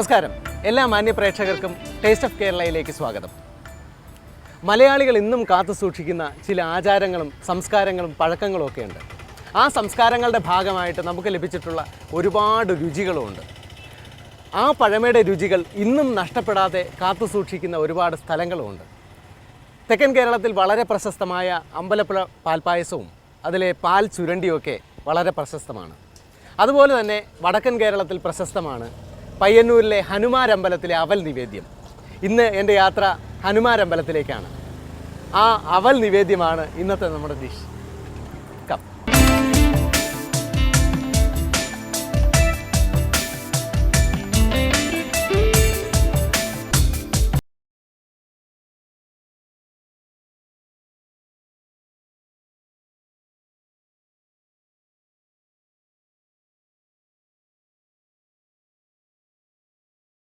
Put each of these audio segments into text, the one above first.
നമസ്കാരം. എല്ലാ മാന്യ പ്രേക്ഷകർക്കും ടേസ്റ്റ് ഓഫ് കേരളയിലേക്ക് സ്വാഗതം. മലയാളികൾ ഇന്നും കാത്തു സൂക്ഷിക്കുന്ന ചില ആചാരങ്ങളും സംസ്കാരങ്ങളും പഴക്കങ്ങളും ഒക്കെ ഉണ്ട് ആ സംസ്കാരങ്ങളുടെ ഭാഗമായിട്ട് നമുക്ക് ലഭിച്ചിട്ടുള്ള ഒരുപാട് രുചികളുമുണ്ട് ആ പഴമയുടെ രുചികൾ ഇന്നും നഷ്ടപ്പെടാതെ കാത്തു സൂക്ഷിക്കുന്ന ഒരുപാട് സ്ഥലങ്ങളുമുണ്ട് തെക്കൻ കേരളത്തിൽ വളരെ പ്രശസ്തമായ അമ്പലപ്പുഴ പാൽപ്പായസവും അതിലെ പാൽ ചുരണ്ടിയൊക്കെ വളരെ പ്രശസ്തമാണ്. അതുപോലെ തന്നെ വടക്കൻ കേരളത്തിൽ പ്രശസ്തമാണ് പയ്യന്നൂരിലെ ഹനുമാരമ്പലത്തിലെ അവൽ നിവേദ്യം. ഇന്ന് എന്റെ യാത്ര ഹനുമാരമ്പലത്തിലേക്കാണ്. ആ അവൽ നിവേദ്യമാണ് ഇന്നത്തെ നമ്മുടെ ഡിഷ്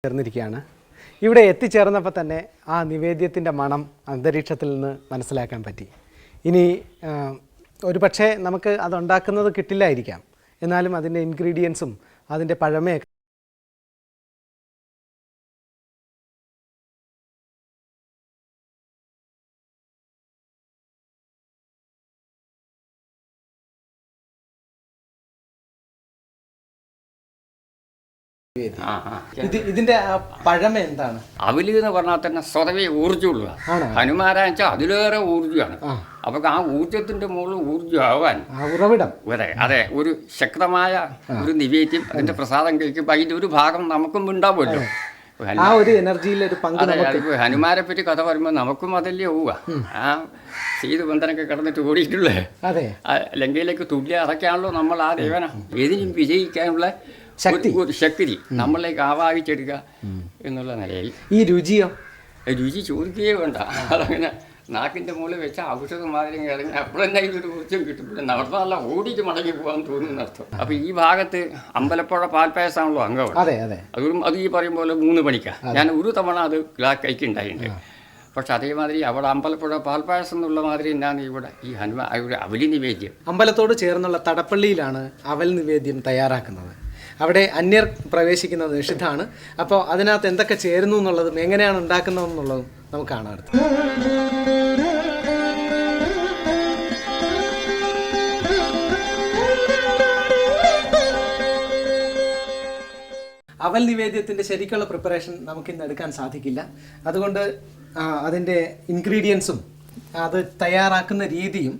ചേർന്നിരിക്കുകയാണ്. ഇവിടെ എത്തിച്ചേർന്നപ്പോൾ തന്നെ ആ നിവേദ്യത്തിന്റെ മണം അന്തരീക്ഷത്തിൽ നിന്ന് മനസ്സിലാക്കാൻ പറ്റി. ഇനി ഒരു പക്ഷേ നമുക്ക് അതുണ്ടാക്കുന്നത് കിട്ടില്ലായിരിക്കാം. എന്നാലും അതിന്റെ ഇൻഗ്രീഡിയൻസും അതിന്റെ പഴമയൊക്കെ ആ, ആ. ഇത് ഇതിന്റെ പഴമ എന്താണ്? അവൽ എന്ന് പറഞ്ഞാൽ തന്നെ സ്വതവേ ഊർജമുള്ള? ഹനുമാരാന്ന് വെച്ചാൽ അതിലേറെ ഊർജമാണ്. അപ്പൊ ആ ഊർജത്തിന്റെ മുകളിൽ ഊർജമാവാൻ ഉറവിടം. അതെ അതെ ഒരു ശക്തമായ ഒരു നിവേദ്യം അതിന്റെ പ്രസാദം കഴിക്കുമ്പോൾ അതിന്റെ ഒരു ഭാഗം നമുക്കും ഉണ്ടാവുമല്ലോ. ആ ഒരു എനർജിയിൽ ഒരു പങ്ക് ഹനുമാരെ പറ്റി കഥ പറയുമ്പോൾ നമുക്കും അതല്ലേ പോവുക ആ ചെയ്ത് ബന്ധനൊക്കെ കിടന്നിട്ട് ഓടിയിട്ടുള്ളേ. അതെ. ലങ്കയിലേക്ക് തുല്യ അതൊക്കെയാണല്ലോ നമ്മൾ ആ ദേവന. ഏതിനും വിജയിക്കാനുള്ള ശക്തി. ഒരു ശക്തി. നമ്മളിലേക്ക് ആവാഹിച്ചെടുക്കുക എന്നുള്ള നിലയിൽ. ഈ രുചിയോ? രുചി ചോദിക്കുകയേ വേണ്ട. അതങ്ങനെ നാക്കിന്റെ മുകളിൽ വെച്ച ഔഷധം മാതിരി ഇറങ്ങി അപ്പോഴെന്നെ ഒരു ഊർജം കിട്ടും. പിന്നെ നടത്താൻ നല്ല ഓടിച്ച് മടങ്ങി പോകാൻ തോന്നുന്ന അർത്ഥം. അപ്പോൾ ഈ ഭാഗത്ത് അമ്പലപ്പുഴ പാൽപ്പായസമാണല്ലോ അംഗമാണ് അതെ അതെ. അതും അത് ഈ പറയും പോലെ മൂന്ന് മണിക്കാ ഞാൻ ഒരു തവണ അത് കഴിക്കുണ്ടായിട്ടുണ്ട് പക്ഷെ അതേമാതിരി അവിടെ അമ്പലപ്പുഴ പാൽപ്പായസം എന്നുള്ള മാതിരി എന്നാണ് ഇവിടെ ഈ ഹനുമാ അവലി നിവേദ്യം. അമ്പലത്തോട് ചേർന്നുള്ള തടപ്പള്ളിയിലാണ് അവൽ നിവേദ്യം തയ്യാറാക്കുന്നത്. അവിടെ അന്യർ പ്രവേശിക്കുന്നത് നിഷിദ്ധമാണ്. അപ്പോൾ അതിനകത്ത് എന്തൊക്കെ ചേരുന്നു എന്നുള്ളതും എങ്ങനെയാണ് ഉണ്ടാക്കുന്നതെന്നുള്ളതും നമുക്ക് കാണാം അടുത്ത്. അവൽ നിവേദ്യത്തിന്റെ ശരിക്കുള്ള പ്രിപ്പറേഷൻ നമുക്കിന്ന് എടുക്കാൻ സാധിക്കില്ല. അതുകൊണ്ട് അതിന്റെ ഇൻഗ്രീഡിയൻസും അത് തയ്യാറാക്കുന്ന രീതിയും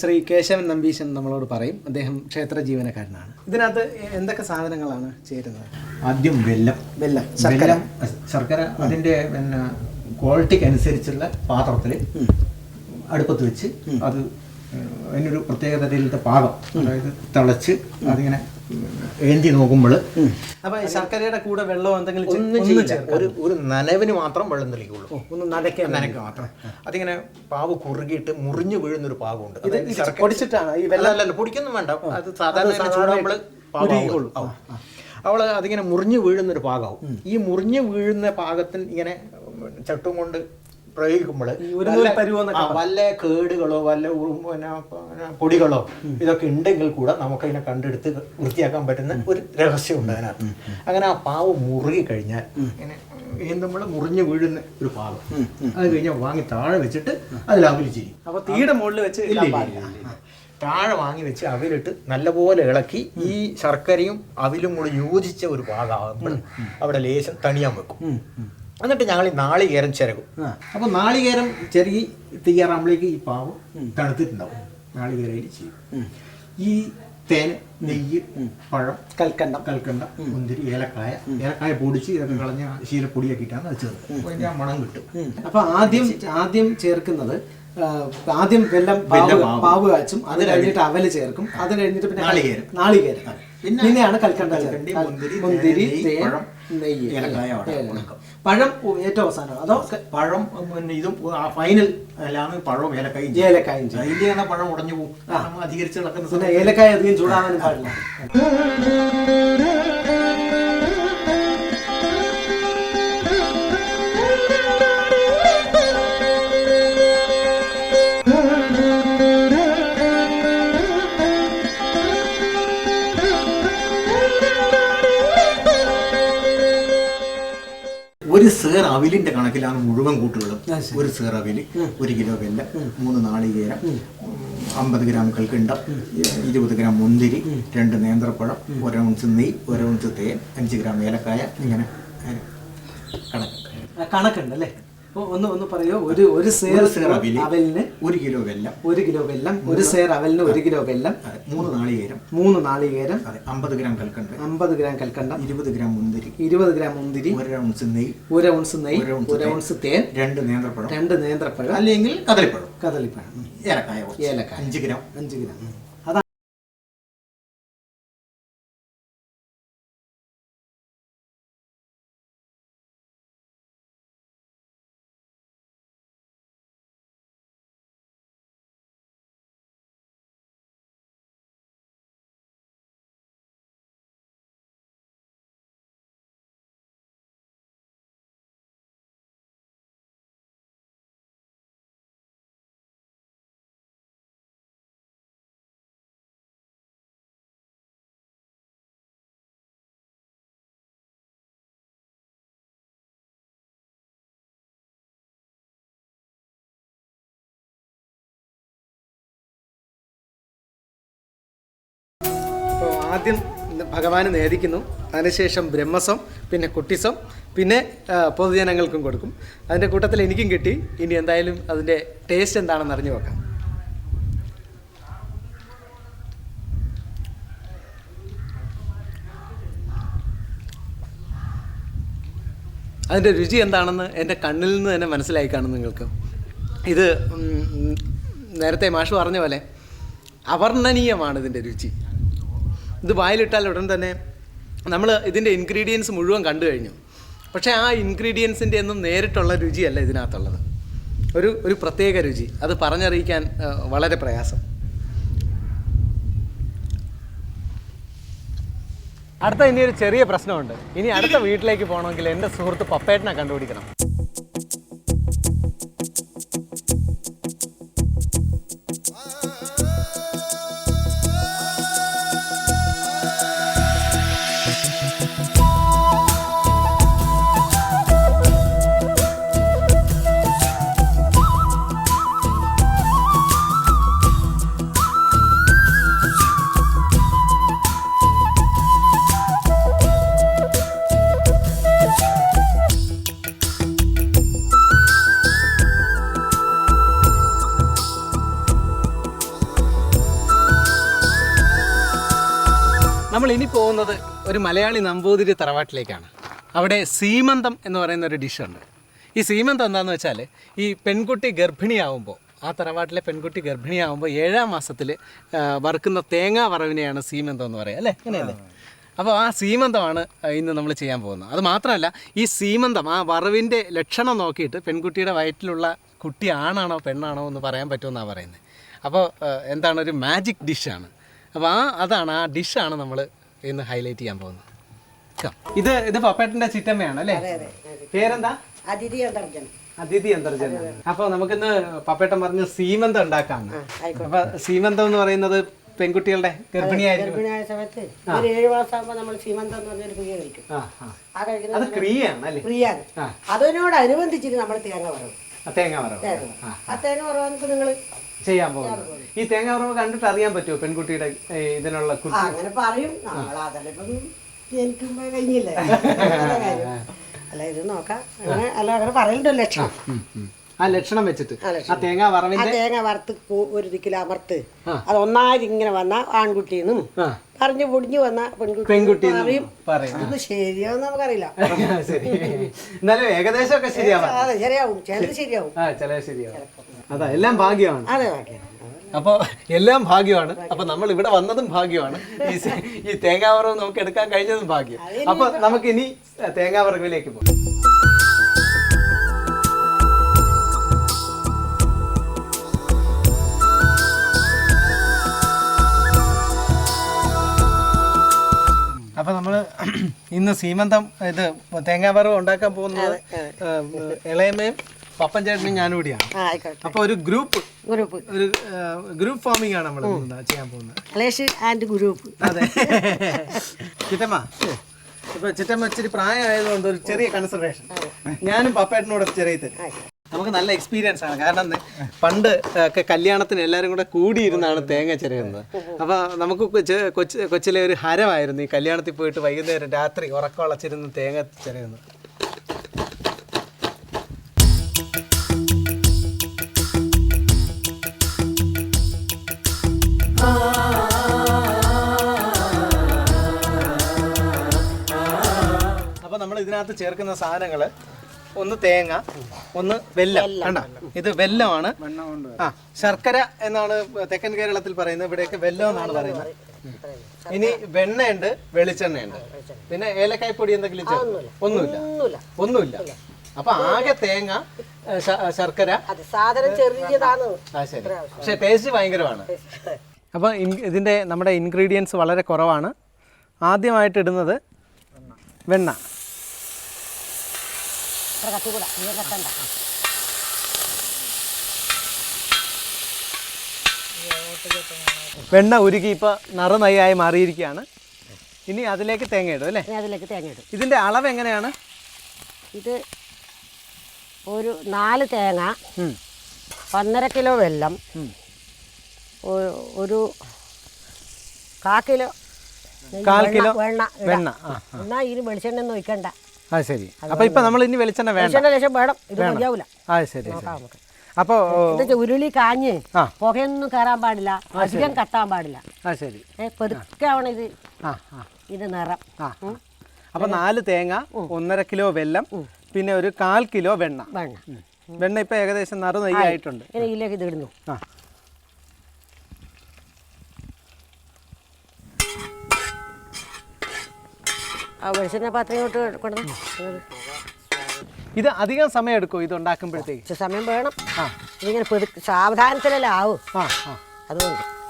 ശ്രീ കേശവൻ നമ്പീശൻ നമ്മളോട് പറയും. അദ്ദേഹം ക്ഷേത്ര ജീവനക്കാരനാണ് ഇതിനകത്ത് എന്തൊക്കെ സാധനങ്ങളാണ് ചേരുന്നത്? ആദ്യം വെല്ലം. വെല്ലം ശർക്കര. ശർക്കര അതിന്റെ പിന്നെ ക്വാളിറ്റിക്ക് അനുസരിച്ചുള്ള പാത്രത്തിൽ അടുപ്പത്ത് വെച്ച് അത് അതിനൊരു പ്രത്യേകതയിലത്തെ പാകം. അതായത് തിളച്ച് അതിങ്ങനെ ഏന്തി നോക്കുമ്പോൾ അപ്പോൾ ശർക്കരയുടെ കൂടെ വെള്ളം എന്തെങ്കിലും ഒന്നും ചെയ്യില്ല. ഒരു ഒരു നനവിന് മാത്രം വെള്ളം തെളിക്കുള്ളൂ ഒന്ന് നനയ്ക്കാൻ നനയ്ക്ക് മാത്രം. അതിങ്ങനെ പാവ് കുറുകിയിട്ട് മുറിഞ്ഞു വീഴുന്നൊരു പാവുണ്ട്. പൊടിച്ചിട്ടാണ്? ഈ വെള്ളം അല്ല അല്ല പൊടിക്കൊന്നും വേണ്ട. അത് സാധാരണ സാധാരണ ചൂടാകുമ്പോൾ പാവുള്ളൂ അവൾ അതിങ്ങനെ മുറിഞ്ഞു വീഴുന്നൊരു പാകമാവും ഈ മുറിഞ്ഞു വീഴുന്ന പാകത്തിന് ഇങ്ങനെ ചട്ടും കൊണ്ട് പ്രയോഗിക്കുമ്പോൾ പരുവെന്നൊക്കെ വല്ല കേടുകളോ വല്ല പിന്നെ പൊടികളോ ഇതൊക്കെ ഉണ്ടെങ്കിൽ കൂടെ നമുക്കതിനെ കണ്ടെടുത്ത് വൃത്തിയാക്കാൻ പറ്റുന്ന ഒരു രഹസ്യമുണ്ട് അതിനകത്ത്. അങ്ങനെ ആ പാവ് മുറുകി കഴിഞ്ഞാൽ ഇങ്ങനെ നമ്മൾ മുറിഞ്ഞു വീഴുന്ന ഒരു പാവ്. അത് കഴിഞ്ഞാൽ വാങ്ങി താഴെ വെച്ചിട്ട് അതിൽ ചെയ്യും അപ്പൊ തീയുടെ മുകളിൽ വെച്ച് താഴെ വാങ്ങി വെച്ച് അവിലിട്ട് നല്ലപോലെ ഇളക്കി ഈ ശർക്കരയും അവിലും കൂടെ യോജിച്ച ഒരു ഭാഗമാകുമ്പോൾ അവിടെ ലേശം തണിയാൻ വെക്കും. എന്നിട്ട് ഞങ്ങൾ ഈ നാളികേരം ചിരകും. അപ്പൊ നാളികേരം ചെറുകി തയ്യാറാകുമ്പോഴേക്ക് ഈ പാവ് തണുത്തിട്ടുണ്ടാവും. നാളികേരയിൽ ചെയ്യും. ഈ തേൻ നെയ്യ് പഴം കൽക്കണ്ട. കൽക്കണ്ട മുന്തിരി ഏലക്കായ ഏലക്കായ പൊടിച്ച് ഇതൊക്കെ കളഞ്ഞ ശീലപ്പൊടിയാക്കിയിട്ടാണ് അത് ചേർത്ത് അപ്പോൾ ആ മണം കിട്ടും. അപ്പൊ ആദ്യം ആദ്യം ചേർക്കുന്നത് ആദ്യം വെല്ലം പാവ് പാവ്. കാച്ചും അത് കഴിഞ്ഞിട്ട് അവൽ ചേർക്കും. അത് കഴിഞ്ഞിട്ട് പിന്നെ നാളികേരം. നാളികേരം പിന്നെയാണ് കൽക്കണ്ട മുന്തിരി, തേൻ, നെയ്യ്. പഴം ഏറ്റവും അവസാനം. അതോ പഴം പിന്നെ ഇതും ഫൈനൽ അല്ലാന്ന് പഴവും ഏലക്കായ. ഏലക്കായും അതിന്റെ പഴം ഉടഞ്ഞു പോകും. അധികരിച്ച് നടക്കുന്ന സമയം സമയത്ത് ഏലക്കായ അധികം ചൂടാകാനും പാടില്ല. സേർ അവിലിന്റെ കണക്കിലാണ് മുഴുവൻ കൂട്ടുകളും. ഒരു സേർ അവിൽ ഒരു കിലോ വെല്ല മൂന്ന് നാളികേരം അമ്പത് ഗ്രാം കൽക്കിണ്ട ഇരുപത് ഗ്രാം മുന്തിരി രണ്ട് നേന്ത്രപ്പഴം ഒരു ഔൺസ് നെയ് ഒരു ഔൺസ് തേൻ അഞ്ച് ഗ്രാം ഏലക്കായ ഇങ്ങനെ കണക്ക്. കണക്കുണ്ട് അല്ലേ അപ്പോൾ ഒന്ന് ഒന്ന് പറയോ ഒരു ഒരു സേർ അവലിന് ഒരു കിലോ വെല്ലം. ഒരു കിലോ വെല്ലം ഒരു സേർ അവലിന് ഒരു കിലോ വെല്ലം മൂന്ന് നാളികേരം മൂന്ന് നാളികേരം അമ്പത് ഗ്രാം കൽക്കണ്ട അമ്പത് ഗ്രാം കൽക്കണ്ടം ഇരുപത് ഗ്രാം മുന്തിരി. ഇരുപത് ഗ്രാം മുന്തിരി ഒരു ഔൺസ് നെയ് ഒരു ഔൺസ് നെയ് ഒരു ഔൺസ് തേൻ. രണ്ട് നേന്ത്രപ്പഴം. രണ്ട് നേന്ത്രപ്പഴം അല്ലെങ്കിൽ കദളിപ്പഴം. കദളിപ്പഴം. ഏലക്കായ ഏലക്കായ. അഞ്ച് ഗ്രാം. അഞ്ച് ഗ്രാം. അപ്പോൾ ആദ്യം ഭഗവാന് നേദിക്കുന്നു. അതിനുശേഷം ബ്രഹ്മസം പിന്നെ കുട്ടിസം പിന്നെ പൊതുജനങ്ങൾക്കും കൊടുക്കും. അതിന്റെ കൂട്ടത്തിൽ എനിക്കും കിട്ടി. ഇനി എന്തായാലും അതിന്റെ ടേസ്റ്റ് എന്താണെന്ന് അറിഞ്ഞു നോക്കാം. അതിന്റെ രുചി എന്താണെന്ന് എന്റെ കണ്ണിൽ നിന്ന് തന്നെ മനസ്സിലായി കാണും നിങ്ങൾക്ക്. ഇത് നേരത്തെ മാഷ് പറഞ്ഞ പോലെ അവർണനീയമാണ് ഇതിന്റെ രുചി. ഇത് വായിലിട്ടാൽ ഉടൻ തന്നെ നമ്മൾ ഇതിന്റെ ഇൻഗ്രീഡിയൻസ് മുഴുവൻ കണ്ടു കഴിഞ്ഞു. പക്ഷേ ആ ഇൻഗ്രീഡിയൻസിന്റെ ഒന്നും നേരിട്ടുള്ള രുചിയല്ല ഇതിനകത്തുള്ളത്. ഒരു ഒരു പ്രത്യേക രുചി. അത് പറഞ്ഞറിയിക്കാൻ വളരെ പ്രയാസം. അടുത്ത ഇനി ഒരു ചെറിയ പ്രശ്നമുണ്ട്. ഇനി അടുത്ത വീട്ടിലേക്ക് പോകണമെങ്കിൽ എന്റെ സുഹൃത്ത് പപ്പേട്ടനെ കണ്ടുപിടിക്കണം. ഒരു മലയാളി നമ്പൂതിരി തറവാട്ടിലേക്കാണ്. അവിടെ സീമന്തം എന്ന് പറയുന്ന ഒരു ഡിഷുണ്ട്. ഈ സീമന്തം എന്താണെന്ന് വെച്ചാൽ ഈ പെൺകുട്ടി ഗർഭിണിയാവുമ്പോൾ ആ തറവാട്ടിലെ പെൺകുട്ടി ഗർഭിണിയാവുമ്പോൾ ഏഴാം മാസത്തിൽ വറുക്കുന്ന തേങ്ങാ വറവിനെയാണ് സീമന്തം എന്ന് പറയുക അല്ലേ? അങ്ങനെയല്ലേ? അപ്പോൾ ആ സീമന്തമാണ് ഇന്ന് നമ്മൾ ചെയ്യാൻ പോകുന്നത്. അത് മാത്രമല്ല ഈ സീമന്തം ആ വറവിന്റെ ലക്ഷണം നോക്കിയിട്ട് പെൺകുട്ടിയുടെ വയറ്റിലുള്ള കുട്ടി ആണാണോ പെണ്ണാണോ എന്ന് പറയാൻ പറ്റുമെന്നാണ് പറയുന്നത്. അപ്പോൾ എന്താണ് ഒരു മാജിക് ഡിഷാണ്. അപ്പോൾ ആ അതാണ് ആ ഡിഷാണ് നമ്മൾ ഇന്ന് ഹൈലൈറ്റ് ചെയ്യാൻ പോകുന്നത്. ഇത് ഇത് പപ്പേട്ടന്റെ ചിറ്റമ്മയാണ് അല്ലേ പേരെന്താ? അതിഥി അന്തർജന. അതിഥി അന്തർജന. അപ്പൊ നമുക്കിന്ന് പപ്പേട്ടൻ പറഞ്ഞു സീമന്തം ഉണ്ടാക്കാം. അപ്പൊ സീമന്തം എന്ന് പറയുന്നത് പെൺകുട്ടികളുടെ ഗർഭിണിയായ സമയത്ത് ഒരു ഏഴ് മാസമാകുമ്പോൾ നമ്മൾ സീമന്തം എന്ന് പറഞ്ഞൊരു ക്രിയ കഴിക്കും ആ ആ. ആ കഴിക്കുന്ന അത് ക്രിയയാണ് അല്ലേ? ക്രിയാണ് അതിനോടനുബന്ധിച്ചിട്ട് നമ്മൾ തേങ്ങ ആ തേങ്ങ വറവ്. ആ തേങ്ങ വറവ് നിങ്ങൾ ചെയ്യാൻ പോകുന്നത് ഈ തേങ്ങ വറവ് കണ്ടിട്ട് അറിയാൻ പറ്റുമോ പെൺകുട്ടിയുടെ ഇതിനുള്ള കുട്ടി? അങ്ങനെ പറയും. നമ്മൾ അതല്ലേ ഇപ്പം ജനിക്കുമ്പോ കഴിഞ്ഞില്ലേ? അല്ല ഇത് നോക്കാം. അങ്ങനെ അല്ല അങ്ങനെ പറയണ്ടല്ലോ ലക്ഷണം. ആ ലക്ഷണം വെച്ചിട്ട്. ആ തേങ്ങ വറവിന്റെ തേങ്ങ വറുത്ത് ഒരു ദിക്കിൽ അമർത്ത്. അത് ഒന്നായി ഇങ്ങനെ വന്ന ആൺകുട്ടിന്നും പറഞ്ഞു പൊടിഞ്ഞു വന്ന പെൺകുട്ടി പറയും. ഇത് ശരിയാവും നമുക്കറിയില്ല. എന്നാലും ഏകദേശം ഒക്കെ ശരിയാവാം. അതെ ശരിയാവും. ചിലത് ശരിയാവും. ചില ശരിയാവും. അതാ എല്ലാം ഭാഗ്യമാണ്. അതെ ഭാഗ്യമാണ്. അപ്പോൾ എല്ലാം ഭാഗ്യമാണ്. അപ്പോൾ നമ്മൾ ഇവിടെ വന്നതും ഭാഗ്യമാണ്. ഈ ഈ തേങ്ങാവറവ് നമുക്ക് എടുക്കാൻ കഴിഞ്ഞതും ഭാഗ്യം. അപ്പോൾ നമുക്ക് ഇനി തേങ്ങാവറവിലേക്ക് പോകാം. അപ്പോൾ നമ്മൾ ഇന്ന് സീമന്തം ഇത് തേങ്ങാവറവ് ഉണ്ടാക്കാൻ പോകുന്നത് ഇളയമ്മയും പപ്പൻ ചേട്ടനും ഞാനും കൂടിയാണ്. അപ്പൊ ഒരു ഗ്രൂപ്പ് ഗ്രൂപ്പ്. ഒരു ഗ്രൂപ്പ് ഫോമിംഗ് ആണ് നമ്മൾ ചെയ്യാൻ പോകുന്നത്. And group. അതെ. ചിറ്റമ്മ ഇപ്പൊ ചിറ്റമ്മ ഇച്ചിരി പ്രായമായതുകൊണ്ട് ഒരു ചെറിയ കൺസിഡറേഷൻ ഞാനും പപ്പേട്ടനോട് ചെറിയത് നമുക്ക് നല്ല എക്സ്പീരിയൻസ് ആണ്. കാരണം പണ്ട് ഒക്കെ കല്യാണത്തിന് എല്ലാവരും കൂടെ കൂടിയിരുന്നാണ് തേങ്ങ ചിരയുന്നത് അപ്പൊ നമുക്ക് കൊച്ചു കൊച്ച് കൊച്ചിലെ ഒരു ഹരമായിരുന്നു ഈ കല്യാണത്തിൽ പോയിട്ട് വൈകുന്നേരം രാത്രി ഉറക്കമുളച്ചിരുന്ന് തേങ്ങ ചിരയുന്നത് അപ്പൊ നമ്മൾ ഇതിനകത്ത് ചേർക്കുന്ന സാധനങ്ങൾ ഒന്ന് തേങ്ങ ഒന്ന് വെല്ലം. കണ്ട? ഇത് വെല്ലമാണ്. ആ ശർക്കര എന്നാണ് തെക്കൻ കേരളത്തിൽ പറയുന്നത്. ഇവിടെയൊക്കെ വെല്ലം എന്നാണ് പറയുന്നത്. ഇനി വെണ്ണയുണ്ട് വെളിച്ചെണ്ണയുണ്ട്. പിന്നെ ഏലക്കായ് പൊടി എന്തെങ്കിലും? ഒന്നുമില്ല. ഒന്നുമില്ല. അപ്പൊ ആകെ തേങ്ങ ശർക്കര. സാധനം ചെറിയതാണ്. പക്ഷെ ടേസ്റ്റ് ഭയങ്കരമാണ്. അപ്പൊ ഇതിന്റെ നമ്മുടെ ഇൻഗ്രീഡിയൻസ് വളരെ കുറവാണ്. ആദ്യമായിട്ട് ഇടുന്നത് വെണ്ണ. ഇത്ര കത്തിക്കൂടാ നീ കത്തണ്ട വെണ്ണ ഉരുകി ഇപ്പോൾ നറുനയ്യായി മാറിയിരിക്കുകയാണ്. ഇനി അതിലേക്ക് തേങ്ങ ഇടും അല്ലേ? അതിലേക്ക് തേങ്ങ ഇടും. ഇതിന്റെ അളവ് എങ്ങനെയാണ്? ഇത് ഒരു നാല് തേങ്ങ. ഒന്നര കിലോ വെല്ലം ഒരു- കാ കിലോ കാൽ കിലോ വെണ്ണ. വെണ്ണ. ആ എന്നാ ഇതിന് വെളിച്ചെണ്ണ ഒന്നും ഒഴിക്കണ്ട. ആ ശരി. അപ്പൊ ഇപ്പൊ നമ്മൾ ഇനി വെളിച്ചെണ്ണ വേണ്ട. വെളിച്ചെണ്ണ ലേശം വേണം. ഇത് മതിയാവൂല. ആ ശരി നോക്കാം നമുക്ക്. എന്താ ഉരുളി കാഞ്ഞ് പുകയൊന്നും കയറാൻ പാടില്ല. അധികം കത്താൻ പാടില്ല. ആ ശരി. ഏ ഇത്. ഇത് നിറം. അപ്പൊ നാല് തേങ്ങ ഒന്നര കിലോ വെല്ലം പിന്നെ ഒരു കാൽ കിലോ വെണ്ണ. വെണ്ണ. വെണ്ണ ഇപ്പൊ ഏകദേശം നറുനയ്യായിട്ടുണ്ട്. നെയ്യായിട്ടുണ്ട് ഇതിലേക്ക് ഇത് ഇടുന്നു ആ. ആ വെളിച്ചെണ്ണ പാത്രം ഇങ്ങോട്ട് കൊണ്ടു ഇത് അധികം സമയം എടുക്കും ഇത് ഉണ്ടാക്കുമ്പോഴത്തേക്ക്? കുറച്ച് സമയം വേണം. ആ. ഇതിങ്ങനെ സാവധാനത്തിലല്ലേ ആവും? ആ ആ. അതുകൊണ്ട്.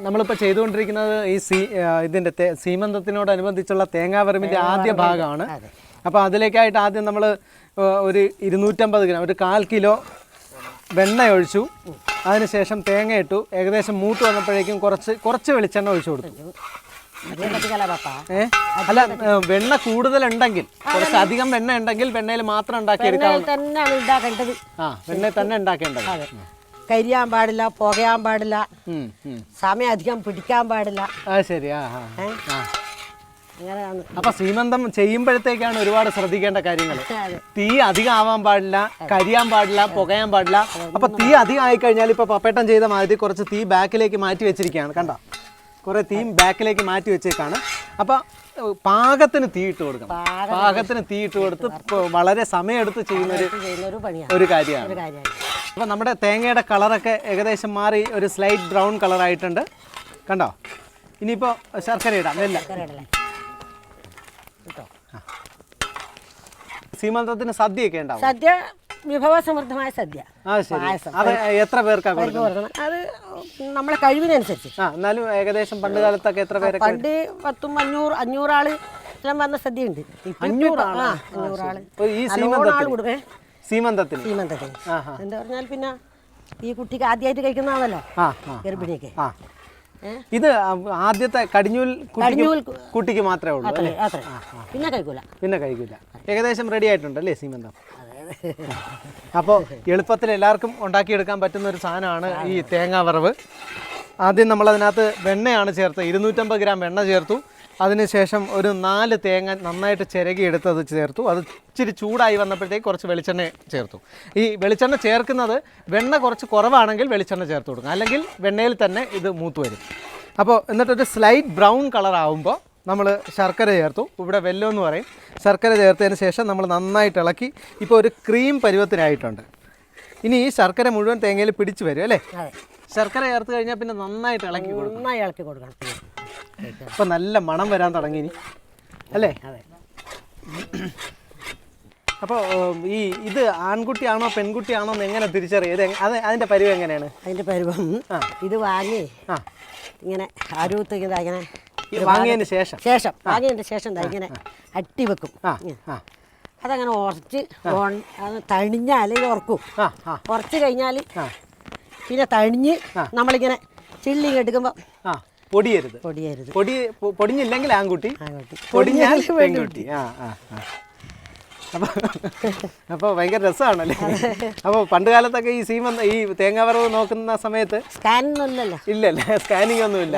നമ്മളിപ്പോൾ ചെയ്തുകൊണ്ടിരിക്കുന്നത് ഈ സീ ഇതിന്റെ തേ- സീമന്തത്തിനോടനുബന്ധിച്ചുള്ള തേങ്ങാവരമിന്റെ ആദ്യ ഭാഗമാണ്. അതെ. അപ്പോൾ അതിലേക്കായിട്ട് ആദ്യം നമ്മൾ ഒരു ഇരുന്നൂറ്റമ്പത് ഗ്രാം ഒരു കാൽ കിലോ വെണ്ണ ഒഴിച്ചു. അതിനുശേഷം തേങ്ങ ഇട്ടു. ഏകദേശം മൂത്ത് വന്നപ്പോഴേക്കും കുറച്ച് കുറച്ച് വെളിച്ചെണ്ണ ഒഴിച്ചു കൊടുത്തു. അല്ല വെണ്ണ കൂടുതൽ ഉണ്ടെങ്കിൽ അധികം വെണ്ണ ഉണ്ടെങ്കിൽ വെണ്ണയിൽ മാത്രം ഉണ്ടാക്കിയെടുക്കാം എണ്ണയിൽ തന്നെയാണ് ഉണ്ടാക്കേണ്ടത് ആ വെണ്ണയിൽ തന്നെ ഉണ്ടാക്കേണ്ടത്. കരിയാൻ പാടില്ല പുകയാൻ പാടില്ല. സമയം അധികം പിടിക്കാൻ പാടില്ല. ശരി അപ്പൊ സീമന്തം ചെയ്യുമ്പോഴത്തേക്കാണ് ഒരുപാട് ശ്രദ്ധിക്കേണ്ട കാര്യങ്ങൾ തീ അധികം ആവാൻ പാടില്ല കരിയാൻ പാടില്ല പുകയാൻ പാടില്ല. അപ്പൊ തീ അധികം ആയി കഴിഞ്ഞാൽ ഇപ്പൊ പപ്പേട്ടം ചെയ്ത മാതിരി കുറച്ച് തീ ബാക്കിലേക്ക് മാറ്റി വെച്ചിരിക്കുകയാണ് കണ്ട? കുറെ തീം ബാക്കിലേക്ക് മാറ്റി വെച്ചേക്കാണ്. അപ്പൊ പാകത്തിന് തീ ഇട്ട് കൊടുക്കണം. പാകത്തിന് തീയിട്ട് തീ ഇട്ട് കൊടുത്ത് വളരെ സമയമെടുത്ത് ചെയ്യുന്ന ഒരു ഒരു കാര്യമാണ്. അപ്പോൾ അപ്പൊ നമ്മുടെ തേങ്ങയുടെ കളറൊക്കെ ഏകദേശം മാറി ഒരു സ്ലൈറ്റ് ബ്രൗൺ കളറായിട്ടുണ്ട്. കണ്ടോ? ഇനിയിപ്പോൾ ശർക്കര ഇടാം. സദ്യ സീമന്തത്തിന് സദ്യയൊക്കെ ഉണ്ടാവും. സദ്യ വിഭവസമൃദ്ധമായ സദ്യ. അത് എത്ര പേർക്കാണ് അത് നമ്മളെ കഴിവിനനുസരിച്ച്. ആ എന്നാലും ഏകദേശം പണ്ട് കാലത്തൊക്കെ എത്ര പേര് പണ്ട് പത്തും അഞ്ഞൂറ് അഞ്ഞൂറാൾ ഇത്രയും വന്ന സദ്യ ഉണ്ട് സീമന്തത്തിൽ അഞ്ഞൂറാൾ. നല്ലോണം കൊടുക്കേ ആഹാ. എന്താ പറഞ്ഞാൽ പിന്നെ ഈ കുട്ടിക്ക് ആദ്യമായിട്ട് കഴിക്കുന്നതാണല്ലോ ഗർഭിണിയൊക്കെ. ഇത് ആദ്യത്തെ കടിഞ്ഞൂൽ കുട്ടിക്ക് കടിഞ്ഞൂൽ കുട്ടിക്ക് മാത്രമേ ഉള്ളൂ പിന്നെ കഴിക്കൂല. പിന്നെ കഴിക്കൂല. ഏകദേശം റെഡി ആയിട്ടുണ്ട് അല്ലേ സീമന്തം? അപ്പോൾ എളുപ്പത്തിൽ എല്ലാവർക്കും ഉണ്ടാക്കിയെടുക്കാൻ പറ്റുന്ന ഒരു സാധനമാണ് ഈ തേങ്ങാ വറവ് ആദ്യം നമ്മൾ അതിനകത്ത് വെണ്ണയാണ് ചേർത്തത്. ഇരുന്നൂറ്റമ്പത് ഗ്രാം വെണ്ണ ചേർത്തു. അതിനുശേഷം ഒരു നാല് തേങ്ങ നന്നായിട്ട് ചിരകി എടുത്തത് ചേർത്തു. അത് ഇച്ചിരി ചൂടായി വന്നപ്പോഴത്തേക്ക് കുറച്ച് വെളിച്ചെണ്ണ ചേർത്തു. ഈ വെളിച്ചെണ്ണ ചേർക്കുന്നത് വെണ്ണ കുറച്ച് കുറവാണെങ്കിൽ വെളിച്ചെണ്ണ ചേർത്ത് കൊടുക്കുക. അല്ലെങ്കിൽ വെണ്ണയിൽ തന്നെ ഇത് മൂത്ത് വരും. അപ്പോൾ എന്നിട്ടൊരു സ്ലൈറ്റ് ബ്രൗൺ കളർ ആവുമ്പോൾ നമ്മൾ ശർക്കര ചേർത്തു. ഇവിടെ വെല്ലോ എന്ന് പറയും. ശർക്കര ചേർത്തതിന് ശേഷം നമ്മൾ നന്നായിട്ട് ഇളക്കി. ഇപ്പോൾ ഒരു ക്രീം പരുവത്തിനായിട്ടുണ്ട്. ഇനി ഈ ശർക്കര മുഴുവൻ തേങ്ങയിൽ പിടിച്ചു വരും അല്ലേ? ശർക്കര ചേർത്ത് കഴിഞ്ഞാൽ പിന്നെ നന്നായിട്ട് ഇളക്കി കൊടുക്കും. നന്നായി ഇളക്കി കൊടുക്കണം. അപ്പോൾ നല്ല മണം വരാൻ തുടങ്ങി ഇനി. അല്ലേ? അതെ. അപ്പോൾ ഈ ഇത് ആൺകുട്ടിയാണോ പെൺകുട്ടിയാണോ എന്ന് എങ്ങനെ തിരിച്ചറിയത് അത് അതിന്റെ പരിവ് എങ്ങനെയാണ്? അതിന്റെ പരുവം ഇത് വാങ്ങി ഇങ്ങനെ അരുവത്ത് ഇങ്ങനെ വാങ്ങിയതിന് ശേഷം. ശേഷം. വാങ്ങിയതിന് ശേഷം ഇങ്ങനെ അട്ടി വെക്കും. അതങ്ങനെ ഉറച്ച് തണിഞ്ഞാൽ ഉറക്കും ഉറച്ച് കഴിഞ്ഞാൽ പിന്നെ തണിഞ്ഞ് നമ്മളിങ്ങനെ ചില്ലി എടുക്കുമ്പോൾ പൊടിയരുത്. പൊടിയരുത്. പൊടി പൊടിഞ്ഞില്ലെങ്കിൽ ആൺകുട്ടി. പൊടിഞ്ഞാൽ പെൺകുട്ടി. ആ ആ ആ. അപ്പോൾ അപ്പോൾ ഭയങ്കര രസമാണല്ലേ? അപ്പോൾ പണ്ട് കാലത്തൊക്കെ ഈ സീമ ഈ തേങ്ങാവറവ് നോക്കുന്ന സമയത്ത് സ്കാനൊന്നുമില്ലല്ലോ ഇല്ലല്ല? സ്കാനിങ് ഒന്നുമില്ല.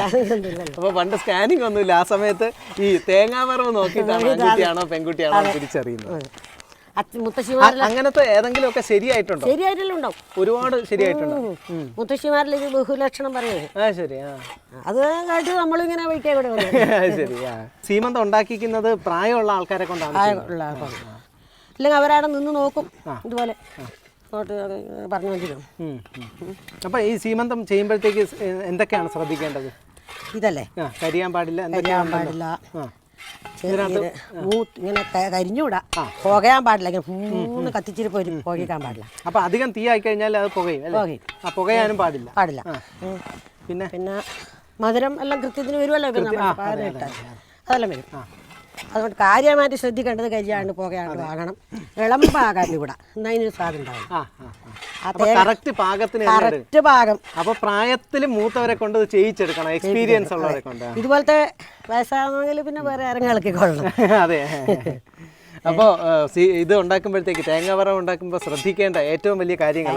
അപ്പോൾ പണ്ട് സ്കാനിങ് ഒന്നുമില്ല. ആ സമയത്ത് ഈ തേങ്ങാവറവ് നോക്കിയിട്ടാണ് ആൺകുട്ടിയാണോ പെൺകുട്ടിയാണോ തിരിച്ചറിയുന്നത്? അങ്ങനത്തെ ഏതെങ്കിലുമൊക്കെ ശരിയായിട്ടുണ്ടോ? ശരിയായിട്ടുണ്ടാവും. ഒരുപാട് ശരിയായിട്ടുണ്ടോ? മുത്തശ്ശിമാരിൽ ഇത് ബഹുലക്ഷണം പറയുന്നത്. ശരി അത് കേട്ട് നമ്മളിങ്ങനെ വയ്ക്കാൻ ഇവിടെ ശരി സീമന്ത ഉണ്ടാക്കിക്കുന്നത് പ്രായമുള്ള ആൾക്കാരെ കൊണ്ടാണ് അല്ലെങ്കിൽ അവരവിടെ നിന്ന് നോക്കും ഇതുപോലെ. അങ്ങോട്ട് പറഞ്ഞു കൊണ്ടിരിക്കും ഉം, ഉം. അപ്പൊ ഈ സീമന്തം ചെയ്യുമ്പോഴത്തേക്ക് എന്തൊക്കെയാണ് ശ്രദ്ധിക്കേണ്ടത്? ഇതല്ലേ. കരിയാൻ പാടില്ല കരിയാൻ പാടില്ല. ഇങ്ങനെ കരിഞ്ഞൂടാ പുകയാൻ പാടില്ല ഇങ്ങനെ മൂന്ന് കത്തിച്ചിരി പോയി പുകയ്ക്കാൻ പാടില്ല. അപ്പൊ അധികം തീ ആയി കഴിഞ്ഞാൽ അത് പുകയും പുകയാനും പാടില്ല. പാടില്ല. പിന്നെ? പിന്നെ മധുരം എല്ലാം കൃത്യത്തിന് വരുമല്ലോ അതെല്ലാം വരും. അതുകൊണ്ട് കാര്യമായിട്ട് ശ്രദ്ധിക്കേണ്ടത് കരിയാണ്ട് പോകയാണ്ട് വാങ്ങണം. ഇളമ്പാകാൻ ഇവിടെ. എന്നാ ഇതിന് സ്വാദം ഉണ്ടാവും. കറക്റ്റ് പാകം. അപ്പൊ പ്രായത്തിൽ മൂത്തവരെ കൊണ്ട് ചെയ്യിച്ചെടുക്കണം എക്സ്പീരിയൻസ് ഉള്ളവരെ കൊണ്ട്. ഇതുപോലത്തെ വയസ്സാണെങ്കിൽ പിന്നെ വേറെ ഇറങ്ങി ഇളക്കിക്കൊള്ളണം അതെ. അപ്പോൾ ഇത് ഉണ്ടാക്കുമ്പോഴത്തേക്ക് തേങ്ങാവറ ഉണ്ടാക്കുമ്പോൾ ശ്രദ്ധിക്കേണ്ട ഏറ്റവും വലിയ കാര്യങ്ങൾ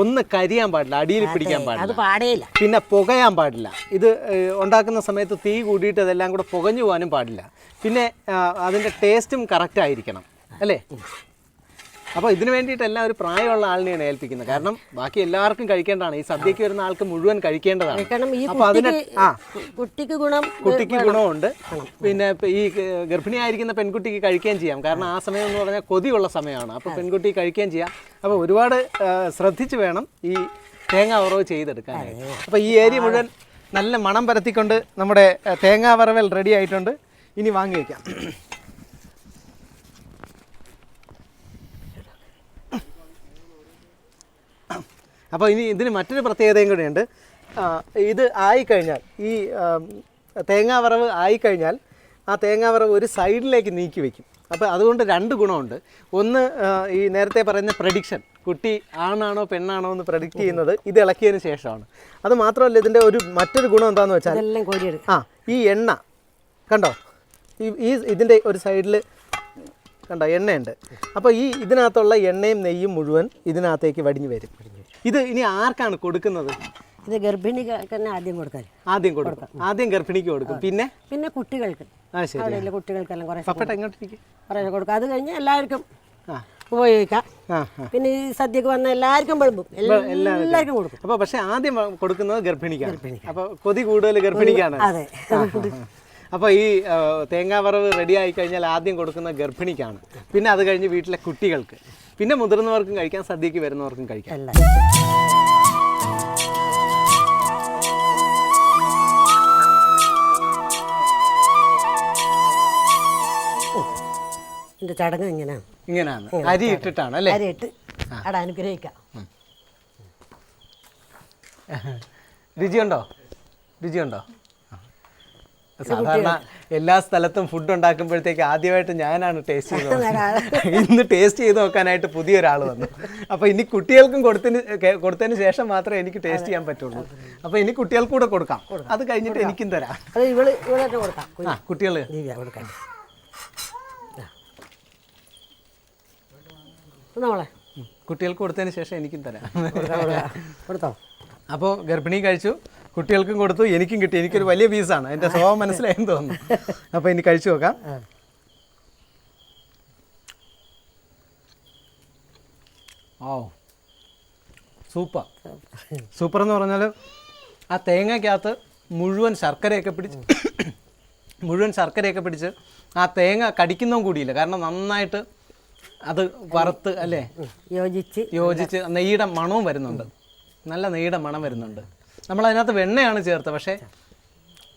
ഒന്ന് കരിയാൻ പാടില്ല അടിയിൽ പിടിക്കാൻ പാടില്ല. പിന്നെ പുകയാൻ പാടില്ല. ഇത് ഉണ്ടാക്കുന്ന സമയത്ത് തീ കൂടിയിട്ട് അതെല്ലാം കൂടെ പുകഞ്ഞു പോകാനും പാടില്ല. പിന്നെ അതിന്റെ അതിന്റെ ടേസ്റ്റും കറക്റ്റ് ആയിരിക്കണം അല്ലേ? അപ്പോൾ ഇതിന് വേണ്ടിയിട്ട് എല്ലാം ഒരു പ്രായമുള്ള ആളിനെയാണ് ഏൽപ്പിക്കുന്നത്. കാരണം ബാക്കി എല്ലാവർക്കും കഴിക്കേണ്ടതാണ്. ഈ സദ്യക്ക് വരുന്ന ആൾക്ക് മുഴുവൻ കഴിക്കേണ്ടതാണ്. കാരണം ഈ അപ്പോൾ അതിന് കുട്ടിക്ക് ആ. കുട്ടിക്ക് ഗുണം കുട്ടിക്ക് ഗുണമുണ്ട്. പിന്നെ ഈ ഗർഭിണിയായിരിക്കുന്ന പെൺകുട്ടിക്ക് കഴിക്കുകയും ചെയ്യാം. കാരണം ആ സമയം എന്ന് പറഞ്ഞാൽ കൊതിയുള്ള സമയമാണ്. അപ്പോൾ പെൺകുട്ടി കഴിക്കുകയും ചെയ്യാം. അപ്പോൾ ഒരുപാട് ശ്രദ്ധിച്ച് വേണം ഈ തേങ്ങ വറവ് ചെയ്തെടുക്കാൻ അപ്പോൾ ഈ ഏരിയ മുഴുവൻ നല്ല മണം പരത്തിക്കൊണ്ട് നമ്മുടെ തേങ്ങാ വറവൽ റെഡി ആയിട്ടുണ്ട്. ഇനി വാങ്ങി വയ്ക്കാം അപ്പോൾ ഇനി ഇതിന് മറ്റൊരു പ്രത്യേകതയും കൂടിയുണ്ട്. ഇത് ആയിക്കഴിഞ്ഞാൽ ഈ തേങ്ങാ തേങ്ങാവറവ് ആയിക്കഴിഞ്ഞാൽ ആ തേങ്ങാവറവ് ഒരു സൈഡിലേക്ക് നീക്കി വയ്ക്കും അപ്പോൾ അതുകൊണ്ട് രണ്ട് ഗുണമുണ്ട്. ഒന്ന് ഈ നേരത്തെ പറയുന്ന പ്രഡിക്ഷൻ കുട്ടി ആണാണോ പെണ്ണാണോ എന്ന് പ്രഡിക്റ്റ് ചെയ്യുന്നത് ഇത് ഇളക്കിയതിന് ശേഷമാണ്. അത് മാത്രമല്ല ഇതിന്റെ ഒരു മറ്റൊരു ഗുണം എന്താണെന്ന് വെച്ചാൽ ആ ഈ എണ്ണ കണ്ടോ? ഈ ഈ ഇതിന്റെ ഒരു സൈഡിൽ കണ്ടോ എണ്ണയുണ്ട്. അപ്പോൾ ഈ ഇതിനകത്തുള്ള എണ്ണയും നെയ്യും മുഴുവൻ ഇതിനകത്തേക്ക് വടിഞ്ഞു വരും. ഇത് ഇനി ആർക്കാണ് കൊടുക്കുന്നത്? ഇത് ഗർഭിണിക്ക് തന്നെ ആദ്യം കൊടുക്കാൻ. ആദ്യം കൊടുക്കും. ആദ്യം ഗർഭിണിക്ക് കൊടുക്കും. പിന്നെ? പിന്നെ കുട്ടികൾക്ക്. അവിടെയുള്ള കുട്ടികൾക്കെല്ലാം കുറേ കുറേ കൊടുക്കും. അത് കഴിഞ്ഞ് എല്ലാവർക്കും ഉപയോഗിക്കാം. പിന്നെ ഈ സദ്യക്ക് വന്ന എല്ലാവർക്കും വിളമ്പും എല്ലാവർക്കും കൊടുക്കും. അപ്പൊ പക്ഷേ ആദ്യം കൊടുക്കുന്നത് ഗർഭിണിക്കാണ്. അപ്പോൾ കൊതി കൂടുതൽ ഗർഭിണിക്കാണ്. അതെ. അപ്പോൾ ഈ തേങ്ങാവറവ് റെഡി ആയി കഴിഞ്ഞാൽ ആദ്യം കൊടുക്കുന്ന ഗർഭിണിക്കാണ്. പിന്നെ അത് കഴിഞ്ഞ് വീട്ടിലെ കുട്ടികൾക്ക്. പിന്നെ മുതിർന്നവർക്കും കഴിക്കാം സദ്യക്ക് വരുന്നവർക്കും കഴിക്കാം. എന്റെ ചടങ്ങ് ഇങ്ങനെയാണ് ഇങ്ങനെയാണ് അരി ഇട്ടിട്ടാണ് അല്ലേ? അരിയിട്ട് അവിടെ അനുഗ്രഹിക്കാം. രുചിയുണ്ടോ? രുചിയുണ്ടോ? സാധാരണ എല്ലാ സ്ഥലത്തും ഫുഡ് ഉണ്ടാക്കുമ്പോഴത്തേക്ക് ആദ്യമായിട്ട് ഞാനാണ് ടേസ്റ്റ് ചെയ്ത്. ഇന്ന് ടേസ്റ്റ് ചെയ്ത് നോക്കാനായിട്ട് പുതിയൊരാൾ വന്നു. അപ്പോൾ ഇനി കുട്ടികൾക്കും കൊടുത്തതിന് കൊടുത്തതിന് ശേഷം മാത്രമേ എനിക്ക് ടേസ്റ്റ് ചെയ്യാൻ പറ്റുള്ളൂ. അപ്പോൾ ഇനി കുട്ടികൾക്കൂടെ കൊടുക്കാം. അത് കഴിഞ്ഞിട്ട് എനിക്കും തരാം. കുട്ടികൾ കൊടുക്കാം. നമ്മളെ. കുട്ടികൾക്ക് കൊടുത്തതിന് ശേഷം എനിക്കും തരാം. കൊടുത്തോ അപ്പോൾ ഗർഭിണി കഴിച്ചു. കുട്ടികൾക്കും കൊടുത്തു എനിക്കും കിട്ടി. എനിക്കൊരു വലിയ പീസാണ് എന്റെ സ്വഭാവം മനസ്സിലായെന്ന് തോന്നുന്നു. അപ്പോൾ ഇനി കഴിച്ചു നോക്കാം. ഓ സൂപ്പർ സൂപ്പർ എന്ന് പറഞ്ഞാൽ ആ തേങ്ങയ്ക്കകത്ത് മുഴുവൻ ശർക്കരയൊക്കെ പിടിച്ച് മുഴുവൻ ശർക്കരയൊക്കെ പിടിച്ച് ആ തേങ്ങ കടിക്കുന്നതും കൂടിയില്ല. കാരണം നന്നായിട്ട് അത് വറുത്ത് അല്ലേ? യോജിച്ച് യോജിച്ച് നെയ്യുടെ മണവും വരുന്നുണ്ട്. നല്ല നെയ്യുടെ മണം വരുന്നുണ്ട്. നമ്മൾ അതിനകത്ത് വെണ്ണയാണ് ചേർത്തത് പക്ഷേ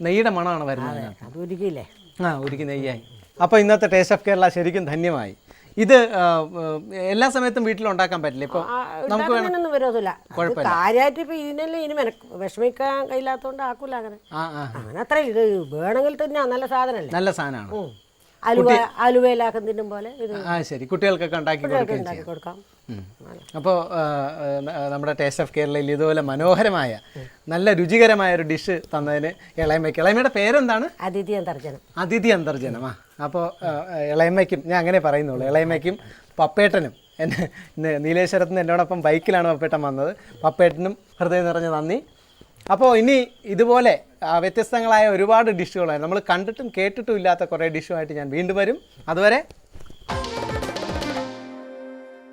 നെയ്യുടെ മണമാണ് വരുന്നത്. അത് ആ ഉരുക്കി നെയ്യായി. അപ്പോൾ ഇന്നത്തെ ടേസ്റ്റ് ഓഫ് കേരള ശരിക്കും ധന്യമായി. ഇത് എല്ലാ സമയത്തും വീട്ടിൽ ഉണ്ടാക്കാൻ പറ്റില്ല ഇപ്പോൾ നമുക്ക് കാര്യമായിട്ട് ഇപ്പൊ ഇതിനല്ലേ ഇനി മെനക്ക് വിഷമിക്കാൻ കഴിയില്ലാത്തോണ്ട് ആക്കൂല അങ്ങനെ. ആ ആ. അങ്ങനെ അത്ര ഇത് വേണമെങ്കിൽ തന്നെ നല്ല സാധനമല്ലേ? നല്ല സാധനമാണ്. അലുവ അലുവയിലാക്കുന്നതിനും പോലെ ഇത് ആ ശരി. കുട്ടികൾക്കൊക്കെ ഉണ്ടാക്കി കുട്ടികൾക്ക് കൊടുക്കുകയും ഉണ്ടാക്കി കൊടുക്കാം. അപ്പോൾ നമ്മുടെ ടേസ്റ്റ് ഓഫ് കേരളയിൽ ഇതുപോലെ മനോഹരമായ നല്ല രുചികരമായ ഒരു ഡിഷ് തന്നതിന് ഇളയമ്മയ്ക്ക്. ഇളയമ്മയുടെ പേരെന്താണ്? അതിഥി അന്തർജനം. അതിഥി അന്തർജനം. ആ അപ്പോൾ ഇളയമ്മയ്ക്കും ഞാൻ അങ്ങനെ പറയുന്നുള്ളൂ. ഇളയമ്മയ്ക്കും പപ്പേട്ടനും എന്നെ നീലേശ്വരത്തിന് നീലേശ്വരത്ത് നിന്ന് എന്നോടൊപ്പം ബൈക്കിലാണ് പപ്പേട്ടൻ വന്നത്. പപ്പേട്ടനും ഹൃദയം നിറഞ്ഞ നന്ദി. അപ്പോൾ ഇനി ഇതുപോലെ വ്യത്യസ്തങ്ങളായ ഒരുപാട് ഡിഷുകളായി നമ്മൾ കണ്ടിട്ടും കേട്ടിട്ടും ഇല്ലാത്ത കുറേ ഡിഷുമായിട്ട് ഞാൻ വീണ്ടും വരും. അതുവരെ